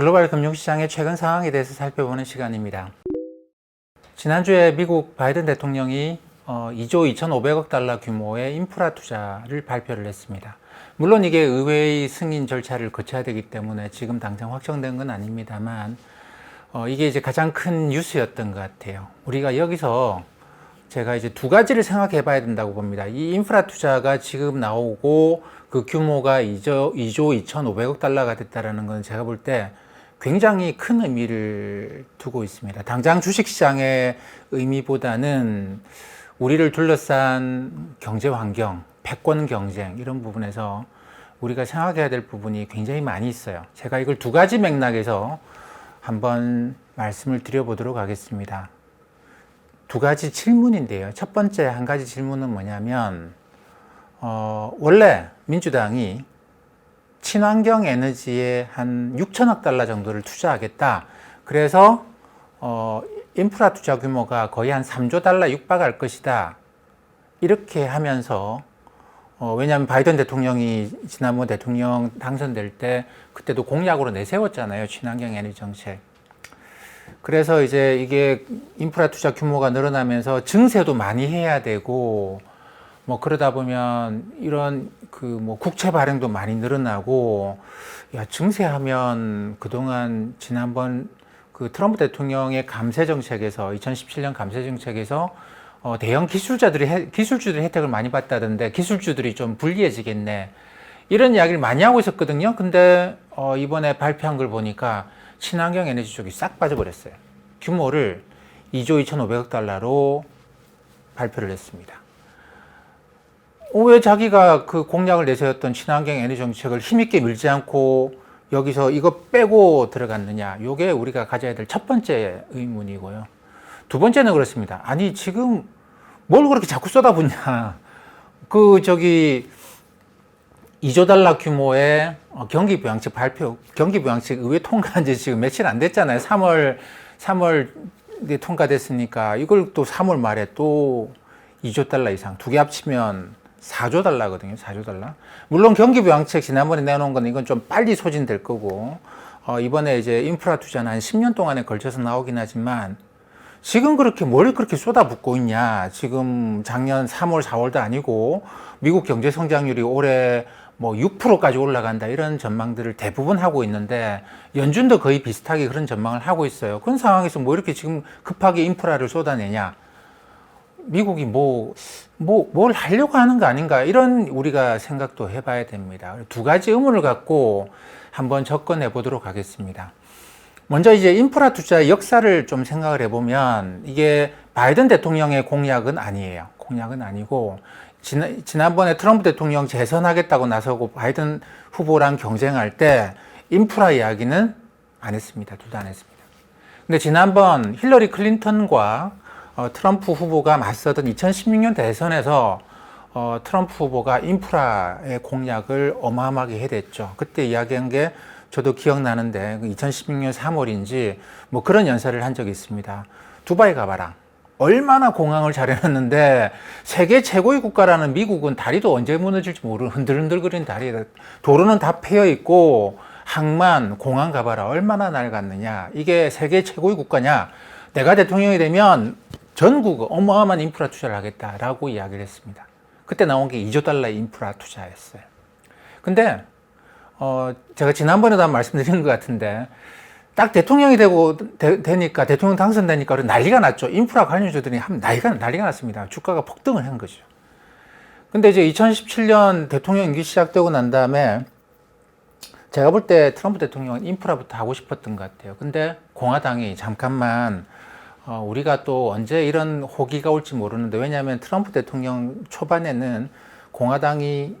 글로벌 금융시장의 최근 상황에 대해서 살펴보는 시간입니다. 지난주에 미국 바이든 대통령이 어, 2조 2,500억 달러 규모의 인프라 투자를 발표를 했습니다. 물론 이게 의회의 승인 절차를 거쳐야 되기 때문에 지금 당장 확정된 건 아닙니다만 어, 이게 이제 가장 큰 뉴스였던 것 같아요. 우리가 여기서 제가 이제 두 가지를 생각해 봐야 된다고 봅니다. 이 인프라 투자가 지금 나오고 그 규모가 2조, 2조 2,500억 달러가 됐다라는 건 제가 볼 때 굉장히 큰 의미를 두고 있습니다. 당장 주식시장의 의미보다는 우리를 둘러싼 경제 환경, 패권 경쟁 이런 부분에서 우리가 생각해야 될 부분이 굉장히 많이 있어요. 제가 이걸 두 가지 맥락에서 한번 말씀을 드려보도록 하겠습니다. 두 가지 질문인데요. 첫 번째 한 가지 질문은 뭐냐면, 어, 원래 민주당이 친환경 에너지에 한 6천억 달러 정도를 투자하겠다. 그래서, 어, 인프라 투자 규모가 거의 한 3조 달러 육박할 것이다. 이렇게 하면서, 어, 왜냐하면 바이든 대통령이 지난번 대통령 당선될 때 그때도 공약으로 내세웠잖아요. 친환경 에너지 정책. 그래서 이제 이게 인프라 투자 규모가 늘어나면서 증세도 많이 해야 되고 뭐 그러다 보면 이런 그 뭐 국채 발행도 많이 늘어나고 야 증세하면 그동안 지난번 그 트럼프 대통령의 감세 정책에서 2017년 감세 정책에서 어 대형 기술자들이 혜- 기술주들이 혜택을 많이 받다던데 기술주들이 좀 불리해지겠네 이런 이야기를 많이 하고 있었거든요. 근데 어 이번에 발표한 걸 보니까 친환경 에너지 쪽이 싹 빠져버렸어요. 규모를 2조 2,500억 달러로 발표를 했습니다. 어, 왜 자기가 그 공약을 내세웠던 친환경 에너지 정책을 힘있게 밀지 않고 여기서 이거 빼고 들어갔느냐? 요게 우리가 가져야 될 첫 번째 의문이고요. 두 번째는 그렇습니다. 아니, 지금 뭘 그렇게 자꾸 쏟아붓냐? 그, 저기, 2조 달러 규모의 어, 경기 부양책 발표, 경기 부양책 의회 통과한 지 지금 며칠 안 됐잖아요. 3월, 3월 에 통과됐으니까 이걸 또 3월 말에 또 2조 달러 이상 두 개 합치면 4조 달러거든요. 4조 달러. 물론 경기 부양책 지난번에 내놓은 건 이건 좀 빨리 소진될 거고 어, 이번에 이제 인프라 투자는 한 10년 동안에 걸쳐서 나오긴 하지만 지금 그렇게 뭘 그렇게 쏟아붓고 있냐. 지금 작년 3월, 4월도 아니고 미국 경제 성장률이 올해 뭐 6%까지 올라간다 이런 전망들을 대부분 하고 있는데 연준도 거의 비슷하게 그런 전망을 하고 있어요. 그런 상황에서 뭐 이렇게 지금 급하게 인프라를 쏟아내냐. 미국이 뭐, 뭐, 뭘 하려고 하는 거 아닌가. 이런 우리가 생각도 해봐야 됩니다. 두 가지 의문을 갖고 한번 접근해 보도록 하겠습니다. 먼저 이제 인프라 투자의 역사를 좀 생각을 해보면 이게 바이든 대통령의 공약은 아니에요. 공약은 아니고 지난, 지난번에 트럼프 대통령 재선하겠다고 나서고 바이든 후보랑 경쟁할 때 인프라 이야기는 안 했습니다. 둘 다 안 했습니다. 근데 지난번 힐러리 클린턴과 어, 트럼프 후보가 맞서던 2016년 대선에서 어, 트럼프 후보가 인프라의 공약을 어마어마하게 해댔죠. 그때 이야기한 게 저도 기억나는데 2016년 3월인지 뭐 그런 연설을 한 적이 있습니다. 두바이 가봐라. 얼마나 공항을 잘 해놨는데 세계 최고의 국가라는 미국은 다리도 언제 무너질지 모르는 흔들흔들거리는 다리에 도로는 다 패여 있고 항만 공항 가봐라 얼마나 낡았느냐 이게 세계 최고의 국가냐 내가 대통령이 되면 전국 어마어마한 인프라 투자를 하겠다라고 이야기를 했습니다. 그때 나온 게 2조 달러 인프라 투자였어요. 근데 어, 제가 지난번에도 한 말씀드린 것 같은데, 딱 대통령이 되고, 되, 니까 대통령 당선되니까 난리가 났죠. 인프라 관련주들이 한 난리가, 난리가 났습니다. 주가가 폭등을 한 거죠. 근데 이제 2017년 대통령 임기 시작되고 난 다음에, 제가 볼 때 트럼프 대통령은 인프라부터 하고 싶었던 것 같아요. 근데 공화당이 잠깐만, 어, 우리가 또 언제 이런 호기가 올지 모르는데, 왜냐하면 트럼프 대통령 초반에는 공화당이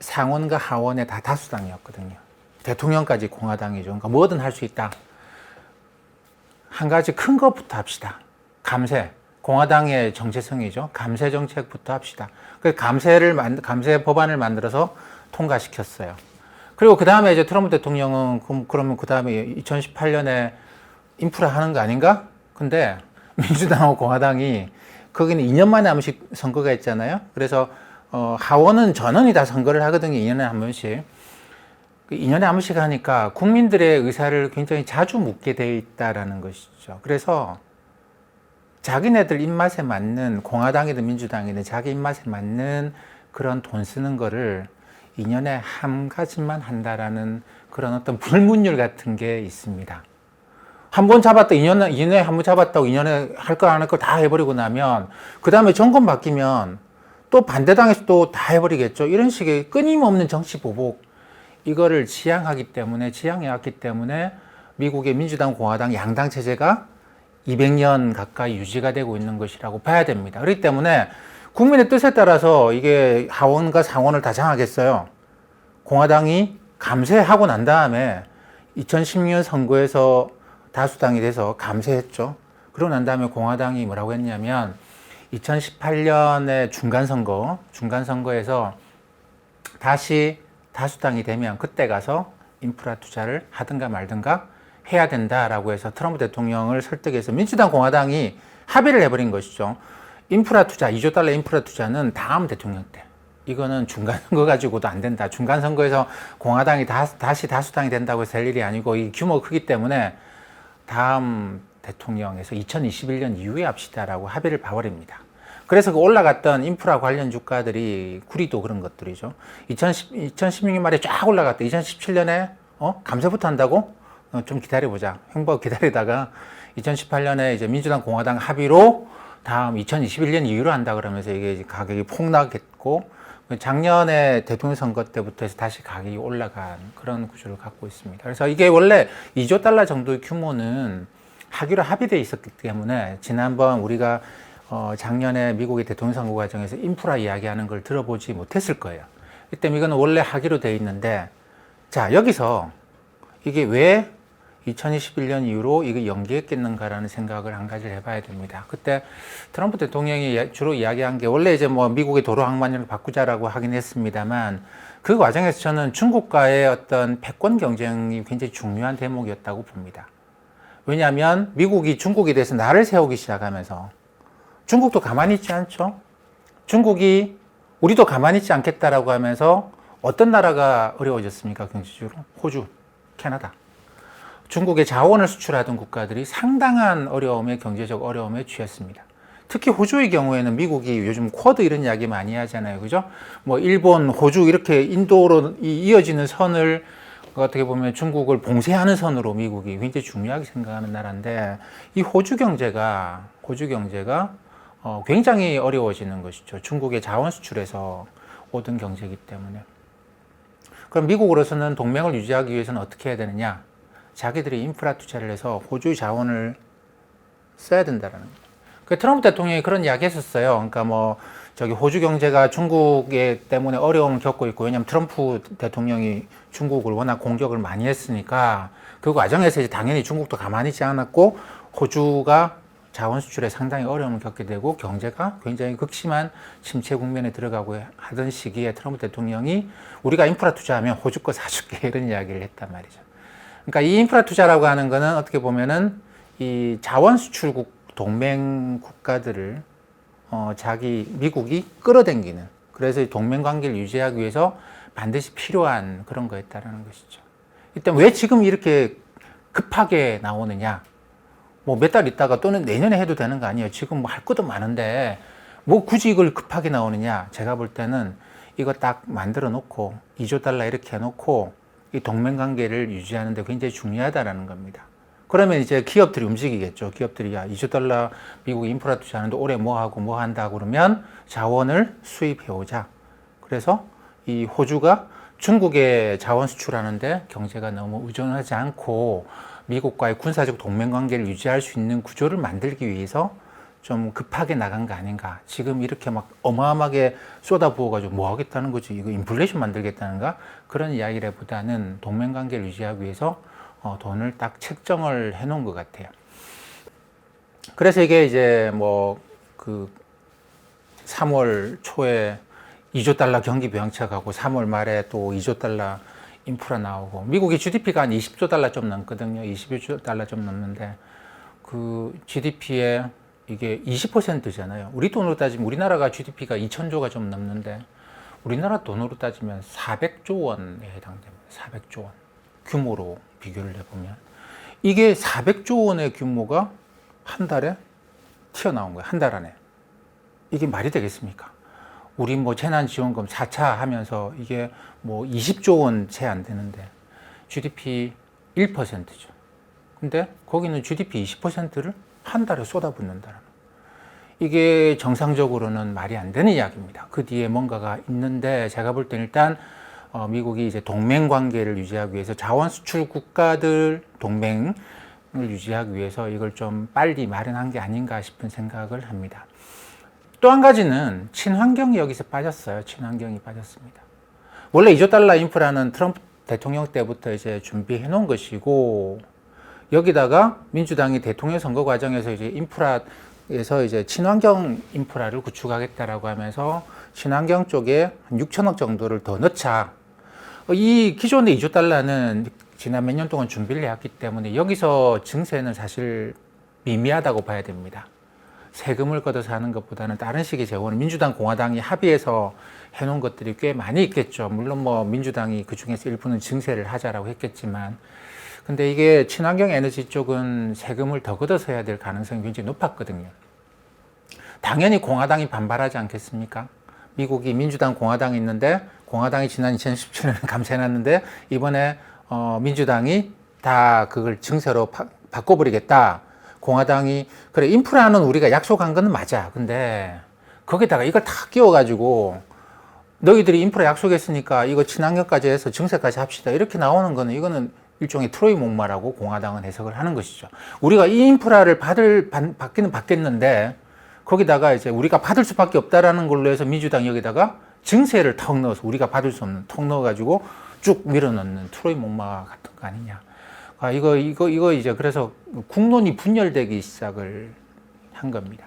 상원과 하원의 다 다수당이었거든요. 대통령까지 공화당이죠. 그러니까 뭐든 할 수 있다. 한 가지 큰 것부터 합시다. 감세. 공화당의 정체성이죠. 감세 정책부터 합시다. 그 감세를 만, 감세 법안을 만들어서 통과시켰어요. 그리고 그 다음에 이제 트럼프 대통령은 그럼, 그러면 그 다음에 2018년에 인프라 하는 거 아닌가? 근데 민주당하고 공화당이 거기는 2년 만에 한 번씩 선거가 있잖아요. 그래서 어, 하원은 전원이 다 선거를 하거든요. 2년에 한 번씩. 2년에 한 번씩 하니까 국민들의 의사를 굉장히 자주 묻게 돼 있다라는 것이죠. 그래서 자기네들 입맛에 맞는 공화당이든 민주당이든 자기 입맛에 맞는 그런 돈 쓰는 거를 2년에 한 가지만 한다라는 그런 어떤 불문율 같은 게 있습니다. 한 번 잡았다, 2년, 2년에 한 번 잡았다고 2년에 할 거 안 할 거 다 해버리고 나면, 그 다음에 정권 바뀌면 또 반대당에서 또 다 해버리겠죠. 이런 식의 끊임없는 정치 보복, 이거를 지향하기 때문에, 지향해왔기 때문에 미국의 민주당, 공화당 양당 체제가 200년 가까이 유지가 되고 있는 것이라고 봐야 됩니다. 그렇기 때문에 국민의 뜻에 따라서 이게 하원과 상원을 다 장하겠어요. 공화당이 감세하고 난 다음에 2016년 선거에서 다수당이 돼서 감세했죠. 그러고 난 다음에 공화당이 뭐라고 했냐면 2018년에 중간선거, 중간선거에서 다시 다수당이 되면 그때 가서 인프라 투자를 하든가 말든가 해야 된다라고 해서 트럼프 대통령을 설득해서 민주당 공화당이 합의를 해버린 것이죠. 인프라 투자, 2조 달러 인프라 투자는 다음 대통령 때. 이거는 중간 선거 가지고도 안 된다. 중간 선거에서 공화당이 다, 다시 다수당이 된다고 해서 될 일이 아니고 이 규모가 크기 때문에 다음 대통령에서 2021년 이후에 합시다라고 합의를 봐버립니다. 그래서 그 올라갔던 인프라 관련 주가들이 구리도 그런 것들이죠. 2010, 2016년 말에 쫙 올라갔다. 2017년에 어? 감세부터 한다고? 어, 좀 기다려보자. 행보 기다리다가 2018년에 이제 민주당 공화당 합의로 다음 2021년 이후로 한다 그러면서 이게 가격이 폭락했고 작년에 대통령 선거 때부터 해서 다시 가격이 올라간 그런 구조를 갖고 있습니다. 그래서 이게 원래 2조 달러 정도의 규모는 하기로 합의돼 있었기 때문에 지난번 우리가 어 작년에 미국의 대통령 선거 과정에서 인프라 이야기하는 걸 들어보지 못했을 거예요. 이 때문에 이거는 원래 하기로 돼 있는데 자 여기서 이게 왜 2021년 이후로 이거 연기했겠는가라는 생각을 한 가지를 해봐야 됩니다. 그때 트럼프 대통령이 주로 이야기한 게 원래 이제 뭐 미국의 도로 항만율을 바꾸자라고 하긴 했습니다만 그 과정에서 저는 중국과의 어떤 패권 경쟁이 굉장히 중요한 대목이었다고 봅니다. 왜냐하면 미국이 중국에 대해서 나를 세우기 시작하면서 중국도 가만히 있지 않죠. 중국이 우리도 가만히 있지 않겠다라고 하면서 어떤 나라가 어려워졌습니까? 경제적으로 호주, 캐나다. 중국의 자원을 수출하던 국가들이 상당한 어려움에 경제적 어려움에 취했습니다. 특히 호주의 경우에는 미국이 요즘 쿼드 이런 이야기 많이 하잖아요. 그죠? 뭐 일본, 호주 이렇게 인도로 이어지는 선을 어떻게 보면 중국을 봉쇄하는 선으로 미국이 굉장히 중요하게 생각하는 나라인데 이 호주 경제가 호주 경제가 어, 굉장히 어려워지는 것이죠. 중국의 자원 수출에서 오던 경제이기 때문에. 그럼 미국으로서는 동맹을 유지하기 위해서는 어떻게 해야 되느냐? 자기들이 인프라 투자를 해서 호주의 자원을 써야 된다라는 거예요. 그 트럼프 대통령이 그런 이야기 했었어요. 그러니까 뭐 저기 호주 경제가 중국에 때문에 어려움을 겪고 있고 왜냐하면 트럼프 대통령이 중국을 워낙 공격을 많이 했으니까 그 과정에서 이제 당연히 중국도 가만히 있지 않았고 호주가 자원 수출에 상당히 어려움을 겪게 되고 경제가 굉장히 극심한 침체 국면에 들어가고 하던 시기에 트럼프 대통령이 우리가 인프라 투자하면 호주 거 사줄게 이런 이야기를 했단 말이죠. 그러니까 이 인프라 투자라고 하는 거는 어떻게 보면은 이 자원 수출국 동맹 국가들을 어, 자기 미국이 끌어당기는 그래서 이 동맹 관계를 유지하기 위해서 반드시 필요한 그런 거였다라는 것이죠. 일단 왜 지금 이렇게 급하게 나오느냐? 뭐 몇 달 있다가 또는 내년에 해도 되는 거 아니에요. 지금 뭐 할 것도 많은데 뭐 굳이 이걸 급하게 나오느냐? 제가 볼 때는 이거 딱 만들어 놓고 2조 달러 이렇게 해 놓고 이 동맹 관계를 유지하는 데 굉장히 중요하다라는 겁니다. 그러면 이제 기업들이 움직이겠죠. 기업들이 야, 2조 달러 미국 인프라 투자하는데 올해 뭐 하고 뭐 한다 그러면 자원을 수입해 오자. 그래서 이 호주가 중국에 자원 수출하는데 경제가 너무 의존하지 않고 미국과의 군사적 동맹 관계를 유지할 수 있는 구조를 만들기 위해서 좀 급하게 나간 거 아닌가. 지금 이렇게 막 어마어마하게 쏟아부어가지고 뭐 하겠다는 거지. 이거 인플레이션 만들겠다는가? 그런 이야기보다는 동맹 관계를 유지하기 위해서 어, 돈을 딱 책정을 해 놓은 것 같아요. 그래서 이게 이제 뭐 그 3월 초에 2조 달러 경기 부양차 가고 3월 말에 또 2조 달러 인프라 나오고 미국의 GDP가 한 20조 달러 좀 넘거든요. 21조 달러 좀 넘는데 그 GDP에 이게 20%잖아요. 우리 돈으로 따지면 우리나라가 GDP가 2천조가 좀 넘는데 우리나라 돈으로 따지면 400조 원에 해당됩니다. 400조 원 규모로 비교를 해보면 이게 400조 원의 규모가 한 달에 튀어나온 거예요. 한 달 안에. 이게 말이 되겠습니까? 우리 뭐 재난지원금 4차 하면서 이게 뭐 20조 원 채 안 되는데 GDP 1%죠. 근데 거기는 GDP 20%를 한 달에 쏟아붓는다는 이게 정상적으로는 말이 안 되는 이야기입니다. 그 뒤에 뭔가가 있는데 제가 볼 때는 일단 어, 미국이 이제 동맹 관계를 유지하기 위해서 자원 수출 국가들 동맹을 유지하기 위해서 이걸 좀 빨리 마련한 게 아닌가 싶은 생각을 합니다. 또 한 가지는 친환경이 여기서 빠졌어요. 친환경이 빠졌습니다. 원래 2조 달러 인프라는 트럼프 대통령 때부터 이제 준비해 놓은 것이고 여기다가 민주당이 대통령 선거 과정에서 이제 인프라에서 이제 친환경 인프라를 구축하겠다라고 하면서 친환경 쪽에 한 6천억 정도를 더 넣자. 이 기존의 2조 달러는 지난 몇 년 동안 준비를 해왔기 때문에 여기서 증세는 사실 미미하다고 봐야 됩니다. 세금을 걷어서 하는 것보다는 다른 식의 재원, 민주당, 공화당이 합의해서 해놓은 것들이 꽤 많이 있겠죠. 물론 뭐 민주당이 그 중에서 일부는 증세를 하자라고 했겠지만, 근데 이게 친환경 에너지 쪽은 세금을 더 걷어서 해야 될 가능성이 굉장히 높았거든요. 당연히 공화당이 반발하지 않겠습니까? 미국이 민주당, 공화당이 있는데 공화당이 지난 2017년에 감세해놨는데 이번에 어, 민주당이 다 그걸 증세로 바, 바꿔버리겠다. 공화당이 그래 인프라는 우리가 약속한 건 맞아. 근데 거기다가 이걸 다 끼워가지고 너희들이 인프라 약속했으니까 이거 친환경까지 해서 증세까지 합시다. 이렇게 나오는 거는 이거는 일종의 트로이 목마라고 공화당은 해석을 하는 것이죠. 우리가 이 인프라를 받을 받, 받기는 받겠는데 거기다가 이제 우리가 받을 수밖에 없다라는 걸로 해서 민주당 여기다가 증세를 턱 넣어서 우리가 받을 수 없는 턱 넣어가지고 쭉 밀어넣는 트로이 목마 같은 거 아니냐. 아, 이거, 이거, 이거 이제 그래서 국론이 분열되기 시작을 한 겁니다.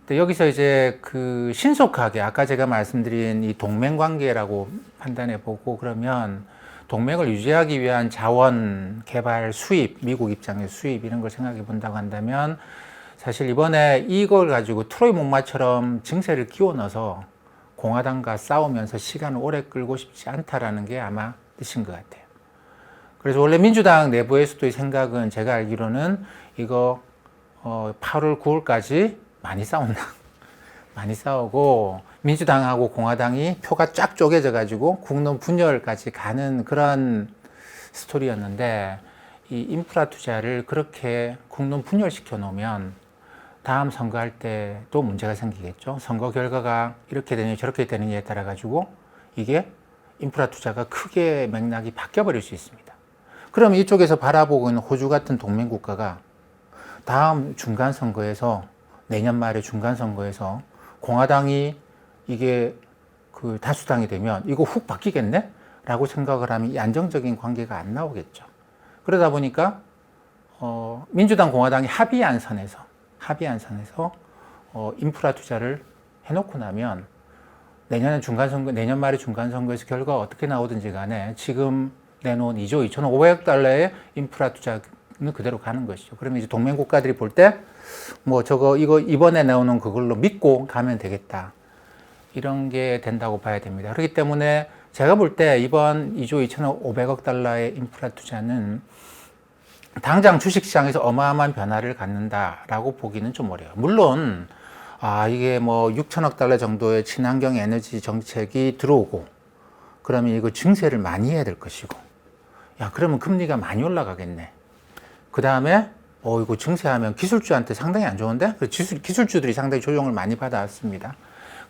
근데 여기서 이제 그 신속하게 아까 제가 말씀드린 이 동맹 관계라고 판단해 보고 그러면 동맹을 유지하기 위한 자원 개발 수입, 미국 입장의 수입 이런 걸 생각해 본다고 한다면 사실 이번에 이걸 가지고 트로이 목마처럼 증세를 끼워 넣어서 공화당과 싸우면서 시간을 오래 끌고 싶지 않다라는 게 아마 뜻인 것 같아요. 그래서 원래 민주당 내부에서도 이 생각은 제가 알기로는 이거 어 8월 9월까지 많이 싸운다. 많이 싸우고 민주당하고 공화당이 표가 쫙 쪼개져 가지고 국론 분열까지 가는 그런 스토리였는데 이 인프라 투자를 그렇게 국론 분열시켜 놓으면 다음 선거할 때도 문제가 생기겠죠. 선거 결과가 이렇게 되느냐 저렇게 되느냐에 따라 가지고 이게 인프라 투자가 크게 맥락이 바뀌어 버릴 수 있습니다. 그럼 이쪽에서 바라보고 있는 호주 같은 동맹 국가가 다음 중간 선거에서 내년 말에 중간 선거에서 공화당이 이게 그 다수당이 되면 이거 훅 바뀌겠네? 라고 생각을 하면 이 안정적인 관계가 안 나오겠죠. 그러다 보니까 어, 민주당 공화당이 합의안 선에서 합의안 선에서 어, 인프라 투자를 해놓고 나면 내년에 중간 선거 내년 말에 중간 선거에서 결과가 어떻게 나오든지 간에 지금 내놓은 2조 2,500억 달러의 인프라 투자는 그대로 가는 것이죠. 그러면 이제 동맹 국가들이 볼 때 뭐 저거 이거 이번에 나오는 그걸로 믿고 가면 되겠다. 이런 게 된다고 봐야 됩니다. 그렇기 때문에 제가 볼 때 이번 2조 2,500억 달러의 인프라 투자는 당장 주식시장에서 어마어마한 변화를 갖는다라고 보기는 좀 어려워요. 물론 아 이게 뭐 6천억 달러 정도의 친환경 에너지 정책이 들어오고 그러면 이거 증세를 많이 해야 될 것이고 야 그러면 금리가 많이 올라가겠네. 그 다음에 어 이거 증세하면 기술주한테 상당히 안 좋은데 기술, 기술주들이 상당히 조정을 많이 받아왔습니다.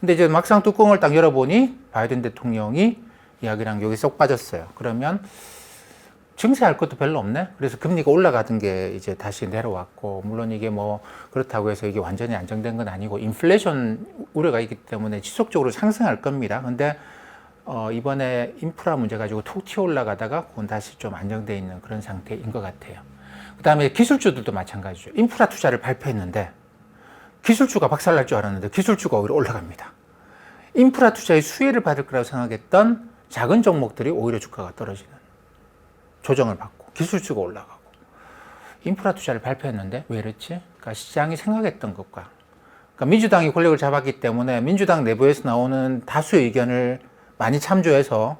근데 이제 막상 뚜껑을 딱 열어보니 바이든 대통령이 이야기랑 여기 쏙 빠졌어요. 그러면 증세할 것도 별로 없네. 그래서 금리가 올라가던 게 이제 다시 내려왔고, 물론 이게 뭐 그렇다고 해서 이게 완전히 안정된 건 아니고, 인플레이션 우려가 있기 때문에 지속적으로 상승할 겁니다. 근데 어, 이번에 인프라 문제 가지고 툭 튀어 올라가다가 그건 다시 좀 안정돼 있는 그런 상태인 것 같아요. 그 다음에 기술주들도 마찬가지죠. 인프라 투자를 발표했는데 기술주가 박살날 줄 알았는데 기술주가 오히려 올라갑니다. 인프라 투자의 수혜를 받을 거라고 생각했던 작은 종목들이 오히려 주가가 떨어지는 조정을 받고 기술주가 올라가고 인프라 투자를 발표했는데 왜 이랬지? 그러니까 시장이 생각했던 것과 그러니까 민주당이 권력을 잡았기 때문에 민주당 내부에서 나오는 다수의 의견을 많이 참조해서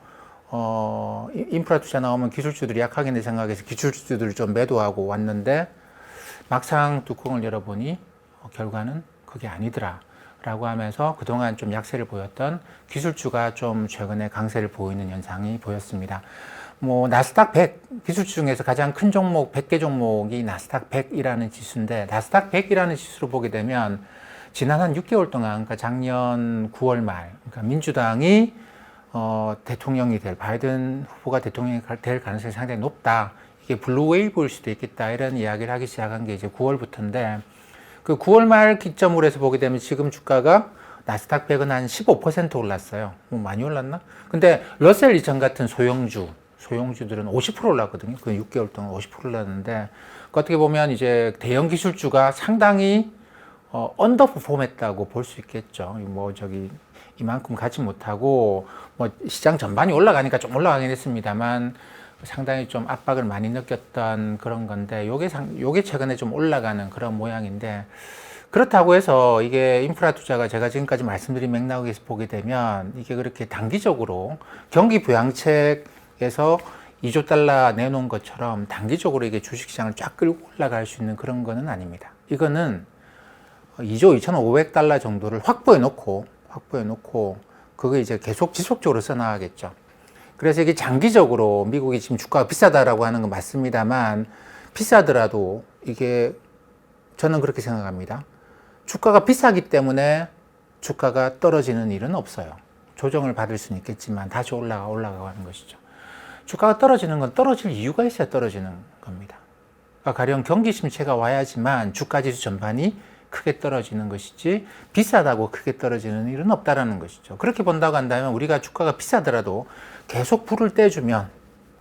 어, 이- 인프라 투자 나오면 기술주들이 약하겠네 생각해서 기술주들을 좀 매도하고 왔는데 막상 뚜껑을 열어보니 어, 결과는 그게 아니더라. 라고 하면서 그동안 좀 약세를 보였던 기술주가 좀 최근에 강세를 보이는 현상이 보였습니다. 뭐 나스닥 100 기술주 중에서 가장 큰 종목 100개 종목이 나스닥 100이라는 지수인데 나스닥 100이라는 지수를 보게 되면 지난 한 6개월 동안 그러니까 작년 9월 말 그러니까 민주당이 어, 대통령이 될 바이든 후보가 대통령이 갈- 될 가능성이 상당히 높다. 이게 블루 웨이브일 수도 있겠다 이런 이야기를 하기 시작한 게 이제 9월부터인데 그 9월 말 기점으로 해서 보게 되면 지금 주가가 나스닥 100은 한 15% 올랐어요. 뭐 많이 올랐나? 근데 러셀 2000 같은 소형주, 소형주들은 50% 올랐거든요. 그 6개월 동안 50% 올랐는데 그 어떻게 보면 이제 대형 기술주가 상당히 어, 언더퍼폼 했다고 볼 수 있겠죠. 뭐 저기 이만큼 가지 못하고 뭐 시장 전반이 올라가니까 좀 올라가긴 했습니다만 상당히 좀 압박을 많이 느꼈던 그런 건데 요게 상 요게 최근에 좀 올라가는 그런 모양인데 그렇다고 해서 이게 인프라 투자가 제가 지금까지 말씀드린 맥락에서 보게 되면 이게 그렇게 단기적으로 경기 부양책에서 2조 달러 내놓은 것처럼 단기적으로 이게 주식시장을 쫙 끌고 올라갈 수 있는 그런 거는 아닙니다. 이거는 2조 2,500달러 정도를 확보해 놓고 확보해 놓고 그거 이제 계속 지속적으로 써나가겠죠. 그래서 이게 장기적으로 미국이 지금 주가가 비싸다라고 하는 건 맞습니다만 비싸더라도 이게 저는 그렇게 생각합니다. 주가가 비싸기 때문에 주가가 떨어지는 일은 없어요. 조정을 받을 수는 있겠지만 다시 올라가 올라가는 것이죠. 주가가 떨어지는 건 떨어질 이유가 있어야 떨어지는 겁니다. 가령 경기 침체가 와야지만 주가 지수 전반이 크게 떨어지는 것이지 비싸다고 크게 떨어지는 일은 없다라는 것이죠. 그렇게 본다고 한다면 우리가 주가가 비싸더라도 계속 불을 떼주면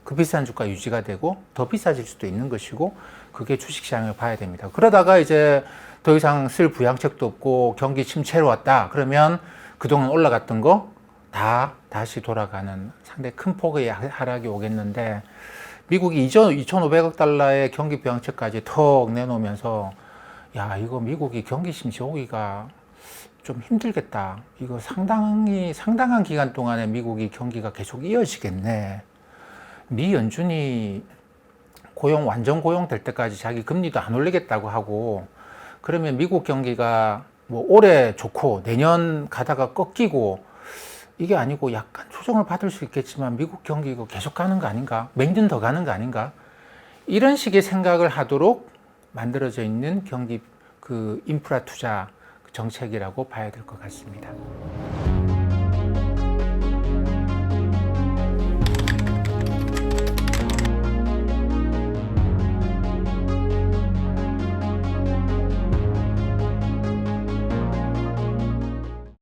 그 비싼 주가 유지가 되고 더 비싸질 수도 있는 것이고 그게 주식시장을 봐야 됩니다. 그러다가 이제 더 이상 쓸 부양책도 없고 경기 침체로 왔다 그러면 그동안 올라갔던 거 다 다시 돌아가는 상당히 큰 폭의 하- 하락이 오겠는데 미국이 2,500억 달러의 경기 부양책까지 턱 내놓으면서 야 이거 미국이 경기 침체 오기가 좀 힘들겠다. 이거 상당히 상당한 기간 동안에 미국이 경기가 계속 이어지겠네. 미 연준이 고용 완전 고용 될 때까지 자기 금리도 안 올리겠다고 하고 그러면 미국 경기가 뭐 올해 좋고 내년 가다가 꺾이고 이게 아니고 약간 조정을 받을 수 있겠지만 미국 경기 이거 계속 가는 거 아닌가? 몇년더 가는 거 아닌가? 이런 식의 생각을 하도록 만들어져 있는 경기 그 인프라 투자 정책이라고 봐야 될 것 같습니다.